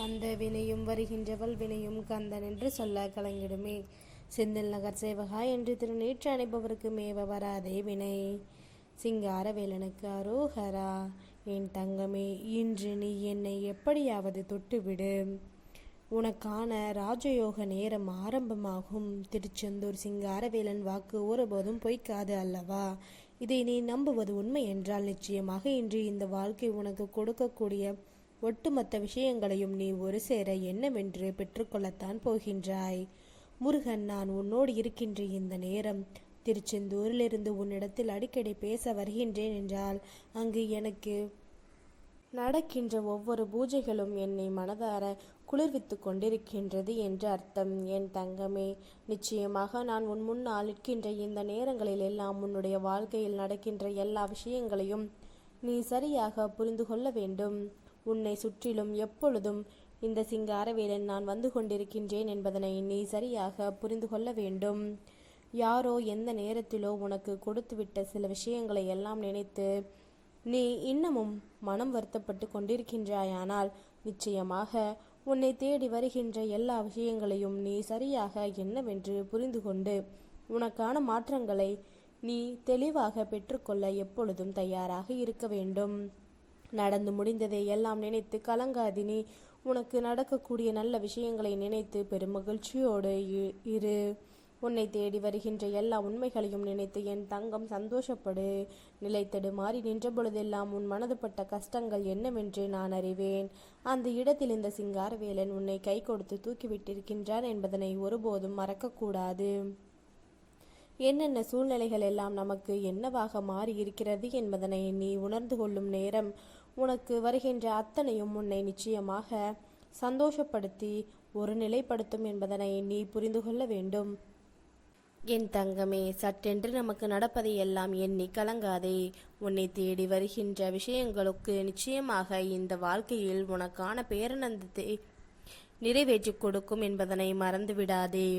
வந்த வினையும் வருகின்றவள் வினையும் கந்தன் என்று சொல்ல கலங்கிடுமே. செந்தில் நகர் சேவகா என்று திருநீற்று அணைப்பவருக்கு மேவ வராதே வினை. சிங்காரவேலனுக்கு அரோகரா என் தங்கமே இன்று நீ என்னை எப்படியாவது தொட்டுவிடு. உனக்கான ராஜயோக நேரம் ஆரம்பமாகும். திருச்செந்தூர் சிங்காரவேலன் வாக்கு ஒருபோதும் பொய்க்காது அல்லவா? இதை நீ நம்புவது உண்மை என்றால் நிச்சயமாக இன்று இந்த வாழ்க்கை உனக்கு கொடுக்கக்கூடிய ஒட்டுமொத்த விஷயங்களையும் நீ ஒரு சேர என்னவென்று பெற்றுக்கொள்ளத்தான் போகின்றாய். முருகன் நான் உன்னோடு இருக்கின்ற இந்த நேரம் திருச்செந்தூரிலிருந்து உன்னிடத்தில் அடிக்கடி பேச வருகின்றேன் என்றால் அங்கு எனக்கு நடக்கின்ற ஒவ்வொரு பூஜைகளும் என்னை மனதார குளிர்வித்து கொண்டிருக்கின்றது என்று அர்த்தம். என் தங்கமே நிச்சயமாக நான் உன் முன்னால் நிற்கின்ற இந்த நேரங்களில் எல்லாம் உன்னுடைய வாழ்க்கையில் நடக்கின்ற எல்லா விஷயங்களையும் நீ சரியாக புரிந்து கொள்ள வேண்டும். உன்னை சுற்றிலும் எப்பொழுதும் இந்த சிங்காரவேலன் நான் வந்து கொண்டிருக்கின்றேன் என்பதனை நீ சரியாக புரிந்து கொள்ள வேண்டும். யாரோ எந்த நேரத்திலோ உனக்கு கொடுத்துவிட்ட சில விஷயங்களை எல்லாம் நினைத்து நீ இன்னமும் மனம் வருத்தப்பட்டு கொண்டிருக்கின்றாயானால் நிச்சயமாக உன்னை தேடி வருகின்ற எல்லா விஷயங்களையும் நீ சரியாக என்னவென்று புரிந்து கொண்டு உனக்கான மாற்றங்களை நீ தெளிவாக பெற்றுக்கொள்ள எப்பொழுதும் தயாராக இருக்க வேண்டும். நடந்து முடிந்ததை எல்லாம் நினைத்து கலங்காதி நீ உனக்கு நடக்கக்கூடிய நல்ல விஷயங்களை நினைத்து பெருமகிழ்ச்சியோடு இரு. உன்னை தேடி வருகின்ற எல்லா உண்மைகளையும் நினைத்து என் தங்கம் சந்தோஷப்படு. நிலைத்தடு மாறி நின்ற பொழுதெல்லாம் உன் மனதுப்பட்ட கஷ்டங்கள் என்னவென்று நான் அறிவேன். அந்த இடத்தில் இந்த சிங்காரவேலன் உன்னை கை கொடுத்து தூக்கிவிட்டிருக்கின்றான் என்பதனை ஒருபோதும் மறக்கக்கூடாது. என்னென்ன சூழ்நிலைகள் எல்லாம் நமக்கு என்னவாக மாறி இருக்கிறது என்பதனை நீ உணர்ந்து கொள்ளும் நேரம் உனக்கு வருகின்ற அத்தனையும் உன்னை நிச்சயமாக சந்தோஷப்படுத்தி ஒரு நிலைப்படுத்தும் என்பதனை நீ புரிந்து கொள்ள வேண்டும். என் தங்கமே சட்டென்று நமக்கு நடப்பதை எல்லாம் எண்ணி கலங்காதே. உன்னை தேடி வருகின்ற விஷயங்களுக்கு நிச்சயமாக இந்த வாழ்க்கையில் உனக்கான பேரனந்தத்தை நிறைவேற்றிக் கொடுக்கும் என்பதனை மறந்துவிடாதே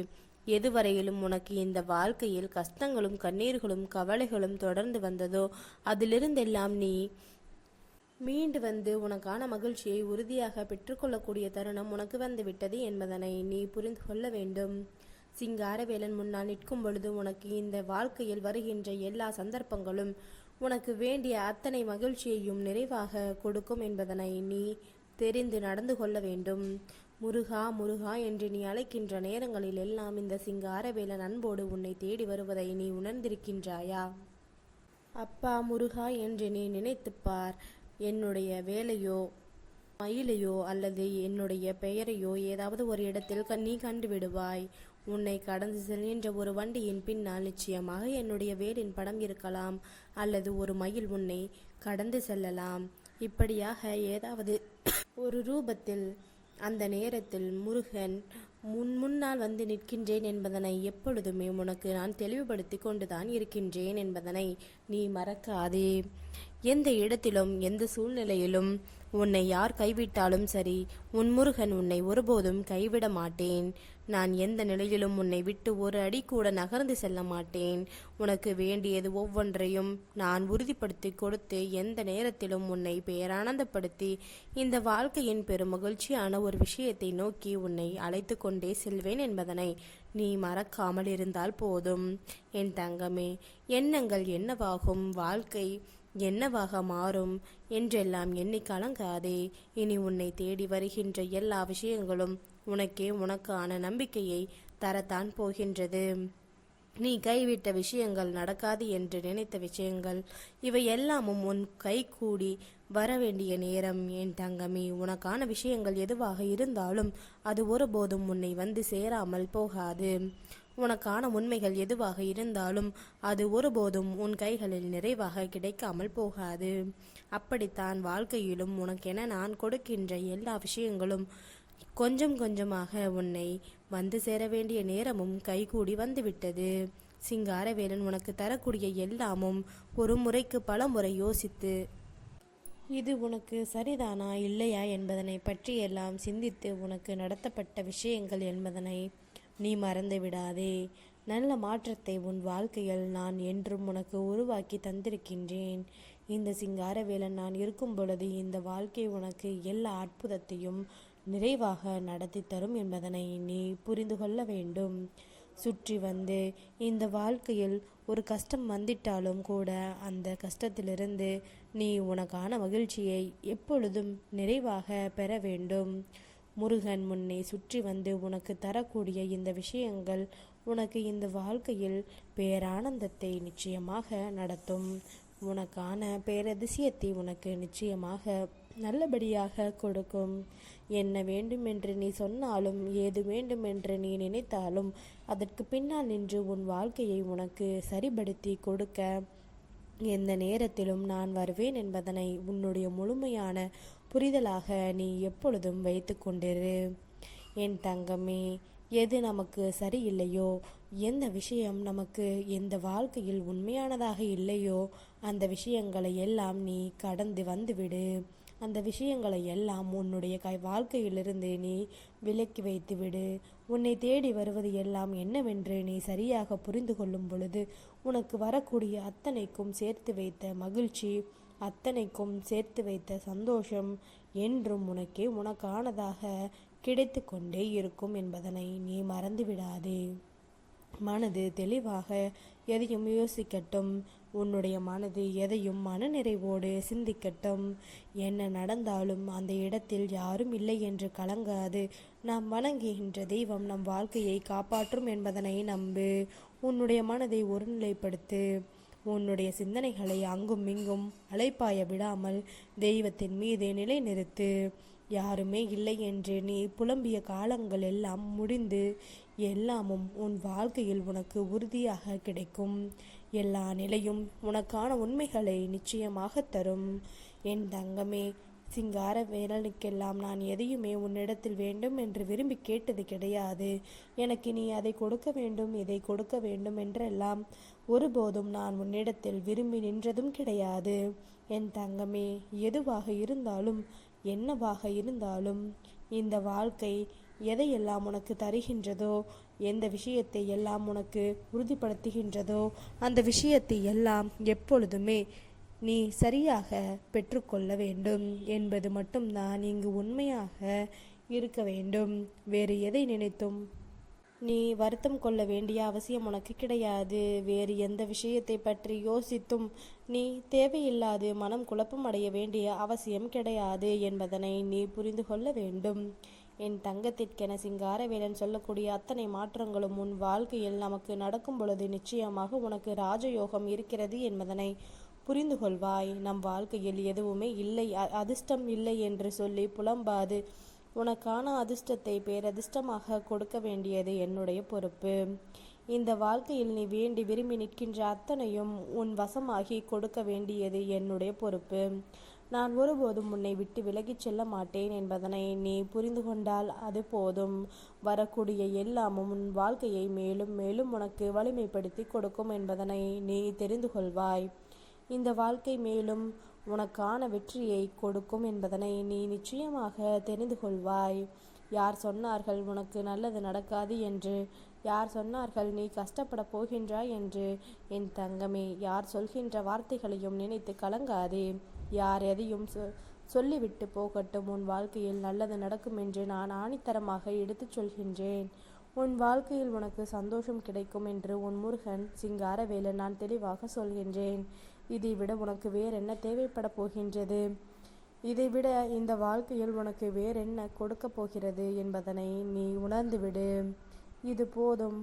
எதுவரையிலும் உனக்கு இந்த வாழ்க்கையில் கஷ்டங்களும் கண்ணீர்களும் கவலைகளும் தொடர்ந்து வந்ததோ அதிலிருந்தெல்லாம் நீ மீண்டு வந்து உனக்கான மகிழ்ச்சியை உறுதியாக பெற்றுக்கொள்ளக்கூடிய தருணம் உனக்கு வந்துவிட்டது என்பதனை நீ புரிந்து கொள்ள வேண்டும். சிங்காரவேலன் முன்னால் நிற்கும் பொழுது உனக்கு இந்த வாழ்க்கையில் வருகின்ற எல்லா சந்தர்ப்பங்களும் உனக்கு வேண்டிய அத்தனை மகிழ்ச்சியையும் நிறைவாக கொடுக்கும் என்பதனை நீ தெரிந்து நடந்து கொள்ள வேண்டும். முருகா முருகா என்று நீ அழைக்கின்ற நேரங்களில் எல்லாம் இந்த சிங்காரவேலன் அன்போடு உன்னை தேடி வருவதை நீ உணர்ந்திருக்கின்றாயா? அப்பா முருகா என்று நீ நினைத்துப் பார் என்னுடைய வேலையோ மயிலையோ அல்லது என்னுடைய பெயரையோ ஏதாவது ஒரு இடத்தில் நீ கண்டுவிடுவாய். உன்னை கடந்து செல்கின்ற ஒரு வண்டியின் பின்னால் நிச்சயமாக என்னுடைய வேலின் படம் இருக்கலாம் அல்லது ஒரு மயில் உன்னை கடந்து செல்லலாம். இப்படியாக ஏதாவது ஒரு ரூபத்தில் அந்த நேரத்தில் முருகன் முன் முன்னால் வந்து நிற்கின்றேன் என்பதனை எப்பொழுதுமே உனக்கு நான் தெளிவுபடுத்தி கொண்டுதான் இருக்கின்றேன் என்பதனை நீ மறக்காதே. எந்த இடத்திலும் எந்த சூழ்நிலையிலும் உன்னை யார் கைவிட்டாலும் சரி உன் முருகன் உன்னை ஒருபோதும் கைவிட மாட்டேன். நான் எந்த நிலையிலும் உன்னை விட்டு ஒரு அடி கூட நகர்ந்து செல்ல மாட்டேன். உனக்கு வேண்டியது ஒவ்வொன்றையும் நான் உறுதிப்படுத்தி கொடுத்து எந்த நேரத்திலும் உன்னை பேரானந்தப்படுத்தி இந்த வாழ்க்கையின் பெருமகிழ்ச்சியான ஒரு விஷயத்தை நோக்கி உன்னை அழைத்து கொண்டே செல்வேன் என்பதனை நீ மறக்காமல் இருந்தால் போதும். என் தங்கமே எண்ணங்கள் என்னவாகும்? வாழ்க்கை என்னவாக மாறும்? என்றெல்லாம் எண்ணி கலங்காதே. இனி உன்னை தேடி வருகின்ற எல்லா விஷயங்களும் உனக்கே உனக்கான நம்பிக்கையை தரத்தான் போகின்றது. நீ கைவிட்ட விஷயங்கள் நடக்காது என்று நினைத்த விஷயங்கள் இவை எல்லாமும் உன் கை கூடி வர வேண்டிய நேரம். என் தங்கமே உனக்கான விஷயங்கள் எதுவாக இருந்தாலும் அது ஒருபோதும் உன்னை வந்து சேராமல் போகாது. உனக்கான உண்மைகள் எதுவாக இருந்தாலும் அது ஒருபோதும் உன் கைகளில் நிறைவாக கிடைக்காமல் போகாது. அப்படித்தான் வாழ்க்கையிலும் உனக்கென நான் கொடுக்கின்ற எல்லா விஷயங்களும் கொஞ்சம் கொஞ்சமாக உன்னை வந்து சேர வேண்டிய நேரமும் கைகூடி வந்துவிட்டது. சிங்காரவேலன் உனக்கு தரக்கூடிய எல்லாமும் ஒரு முறைக்கு பல முறை யோசித்து இது உனக்கு சரிதானா இல்லையா? என்பதனை பற்றியெல்லாம் சிந்தித்து உனக்கு நடத்தப்பட்ட விஷயங்கள் என்பதனை நீ மறந்து விடாதே. நல்ல மாற்றத்தை உன் வாழ்க்கையில் நான் என்றும் உனக்கு உருவாக்கி தந்திருக்கின்றேன். இந்த சிங்காரவேலன் நான் இருக்கும் பொழுது இந்த வாழ்க்கை உனக்கு எல்லா அற்புதத்தையும் நிறைவாக நடத்தி தரும் என்பதனை நீ புரிந்து கொள்ள வேண்டும். சுற்றி வந்து இந்த வாழ்க்கையில் ஒரு கஷ்டம் வந்திட்டாலும் கூட அந்த கஷ்டத்திலிருந்து நீ உனக்கான மகிழ்ச்சியை எப்பொழுதும் நிறைவாக பெற வேண்டும். முருகன் முன்னே சுற்றி வந்து உனக்கு தரக்கூடிய இந்த விஷயங்கள் உனக்கு இந்த வாழ்க்கையில் பேரானந்தத்தை நிச்சயமாக நடத்தும். உனக்கான பேரதிசயத்தை உனக்கு நிச்சயமாக நல்லபடியாக கொடுக்கும். என்ன வேண்டும் என்று நீ சொன்னாலும் ஏது வேண்டும் என்று நீ நினைத்தாலும் அதற்கு பின்னால் நின்று உன் வாழ்க்கையை உனக்கு சரிபடுத்தி கொடுக்க. எந்த நேரத்திலும் நான் வருவேன் என்பதனை உன்னுடைய முழுமையான புரிதலாக நீ எப்பொழுதும் வைத்து கொண்டிரு. என் தங்கமே எது நமக்கு சரியில்லையோ எந்த விஷயம் நமக்கு எந்த வாழ்க்கையில் உண்மையானதாக இல்லையோ அந்த விஷயங்களை எல்லாம் நீ கடந்து வந்துவிடு. அந்த விஷயங்களை எல்லாம் உன்னுடைய கை வாழ்க்கையிலிருந்து நீ விலக்கி வைத்துவிடு. உன்னை தேடி வருவது எல்லாம் என்னவென்று நீ சரியாக புரிந்து கொள்ளும் பொழுது உனக்கு வரக்கூடிய அத்தனைக்கும் சேர்த்து வைத்த மகிழ்ச்சி அத்தனைக்கும் சேர்த்து வைத்த சந்தோஷம் என்றும் உனக்கே உனக்கானதாக கிடைத்து கொண்டே இருக்கும் என்பதனை நீ மறந்துவிடாதே. மனது தெளிவாக எதையும் யோசிக்கட்டும். உன்னுடைய மனது எதையும் மனநிறைவோடு சிந்திக்கட்டும். என்ன நடந்தாலும் அந்த இடத்தில் யாரும் இல்லை என்று கலங்காது. நாம் வணங்குகின்ற தெய்வம் நம் வாழ்க்கையை காப்பாற்றும் என்பதனை நம்பு. உன்னுடைய மனதை ஒருநிலைப்படுத்து. உன்னுடைய சிந்தனைகளை அங்கும் இங்கும் அலைப்பாய விடாமல் தெய்வத்தின் மீது நிலைநிறுத்து. யாருமே இல்லை என்று நீ புலம்பிய காலங்கள் எல்லாம் முடிந்து எல்லாமும் உன் வாழ்க்கையில் உனக்கு உறுதியாக கிடைக்கும். எல்லா நிலையும் உனக்கான உண்மைகளை நிச்சயமாக தரும். என் தங்கமே சிங்கார வேலனுக்கெல்லாம் நான் எதையுமே உன்னிடத்தில் வேண்டும் என்று விரும்பி கேட்டது கிடையாது. எனக்கு நீ அதை கொடுக்க வேண்டும் இதை கொடுக்க வேண்டும் என்றெல்லாம் ஒருபோதும் நான் உன்னிடத்தில் விரும்பி நின்றதும் கிடையாது. என் தங்கமே எதுவாக இருந்தாலும் என்னவாக இருந்தாலும் இந்த வாழ்க்கை எதையெல்லாம் உனக்கு தருகின்றதோ எந்த விஷயத்தை எல்லாம் உனக்கு உறுதிப்படுத்துகின்றதோ அந்த விஷயத்தை எல்லாம் எப்பொழுதுமே நீ சரியாக பெற்றுக்கொள்ள வேண்டும். என்பது மட்டும்தான் இங்கு உண்மையாக இருக்க வேண்டும். வேறு எதை நினைத்தும் நீ வருத்தம் கொள்ள வேண்டிய அவசியம் உனக்கு கிடையாது. வேறு எந்த விஷயத்தை பற்றி யோசித்தும் நீ தேவையில்லாது மனம் குழப்பம் அடைய வேண்டிய அவசியம் கிடையாது என்பதனை நீ புரிந்து கொள்ள வேண்டும். என் தங்கத்திற்கென சிங்காரவேலன் சொல்லக்கூடிய அத்தனை மாற்றங்களும் உன் வாழ்க்கையில் நமக்கு நடக்கும் பொழுது நிச்சயமாக உனக்கு ராஜயோகம் இருக்கிறது என்பதனை புரிந்து கொள்வாய். நம் வாழ்க்கையில் எதுவுமே இல்லை அதிர்ஷ்டம் இல்லை என்று சொல்லி புலம்பாது. உனக்கான அதிர்ஷ்டத்தை பேரதிர்ஷ்டமாக கொடுக்க வேண்டியது என்னுடைய பொறுப்பு. இந்த வாழ்க்கையில் நீ வேண்டி விரும்பி நிற்கின்ற அத்தனையும் உன் வசமாகி கொடுக்க வேண்டியது என்னுடைய பொறுப்பு. நான் ஒருபோதும் உன்னை விட்டு விலகிச் செல்ல மாட்டேன் என்பதனை நீ புரிந்து கொண்டால் அது போதும். வரக்கூடிய எல்லாமும் உன் வாழ்க்கையை மேலும் மேலும் உனக்கு வலிமைப்படுத்தி கொடுக்கும் என்பதனை நீ தெரிந்து கொள்வாய். இந்த வாழ்க்கை மேலும் உனக்கான வெற்றியை கொடுக்கும் என்பதனை நீ நிச்சயமாக தெரிந்து கொள்வாய். யார் சொன்னார்கள் உனக்கு நல்லது நடக்காது என்று? யார் சொன்னார்கள் நீ கஷ்டப்பட போகின்றாய் என்று? என் தங்கமே யார் சொல்கின்ற வார்த்தைகளையும் நினைத்து கலங்காதே. யார் எதையும் சொல்லிவிட்டு போகட்டும். உன் வாழ்க்கையில் நல்லது நடக்கும் என்று நான் ஆணித்தரமாக எடுத்துச் சொல்கின்றேன். உன் வாழ்க்கையில் உனக்கு சந்தோஷம் கிடைக்கும் என்று உன் முருகன் சிங்காரவேலு நான் தெளிவாக சொல்கின்றேன். இதை விட உனக்கு வேற என்ன தேவைப்பட போகின்றது? இதைவிட இந்த வாழ்க்கையில் உனக்கு வேறென்ன கொடுக்க போகிறது என்பதனை நீ உணர்ந்துவிடு. இது போதும்.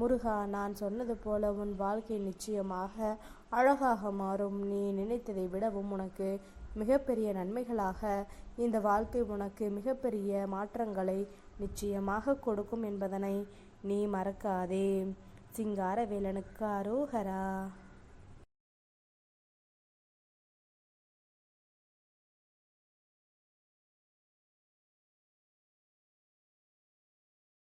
முருகா நான் சொன்னது போல உன் வாழ்க்கை நிச்சயமாக அழகாக மாறும். நீ நினைத்ததை விடவும் உனக்கு மிகப்பெரிய நன்மைகளாக இந்த வாழ்க்கை உனக்கு மிகப்பெரிய மாற்றங்களை நிச்சயமாக கொடுக்கும் என்பதனை நீ மறக்காதே. சிங்காரவேலனுக்கு அரோகரா.